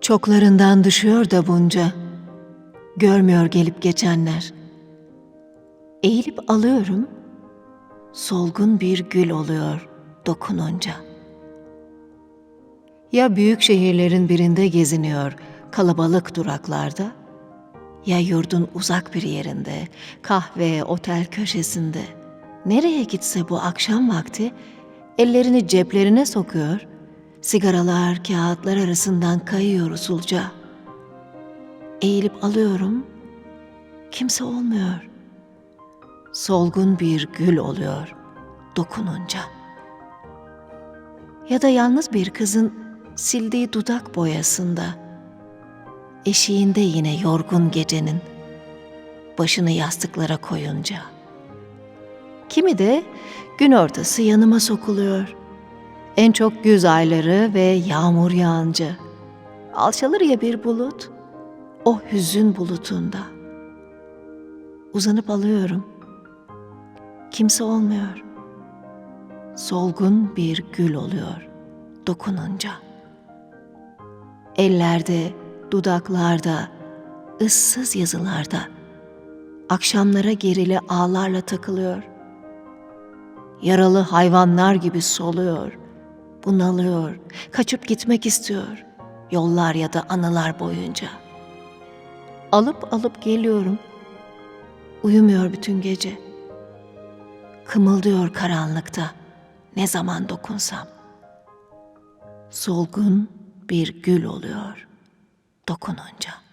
Çoklarından düşüyor da bunca. Görmüyor gelip geçenler. Eğilip alıyorum. Solgun bir gül oluyor dokununca. Ya büyük şehirlerin birinde geziniyor kalabalık duraklarda ya yurdun uzak bir yerinde, kahve, otel köşesinde. Nereye gitse bu akşam vakti ellerini ceplerine sokuyor, sigaralar, kağıtlar arasından kayıyor usulca. Eğilip alıyorum, kimse olmuyor. Solgun bir gül oluyor dokununca. Ya da yalnız bir kızın sildiği dudak boyasında eşiğinde yine yorgun gecenin başını yastıklara koyunca. Kimi de gün ortası yanıma sokuluyor. En çok güz ayları ve yağmur yağınca. Alçalır ya bir bulut, o hüzün bulutunda. Uzanıp alıyorum. Kimse olmuyor. Solgun bir gül oluyor dokununca. Ellerde, dudaklarda, ıssız yazılarda, akşamlara gerili ağlarla takılıyor. Yaralı hayvanlar gibi soluyor, bunalıyor, kaçıp gitmek istiyor, yollar ya da anılar boyunca. Alıp alıp geliyorum, uyumuyor bütün gece. Kımıldıyor karanlıkta, ne zaman dokunsam. Solgun bir gül oluyor dokununca.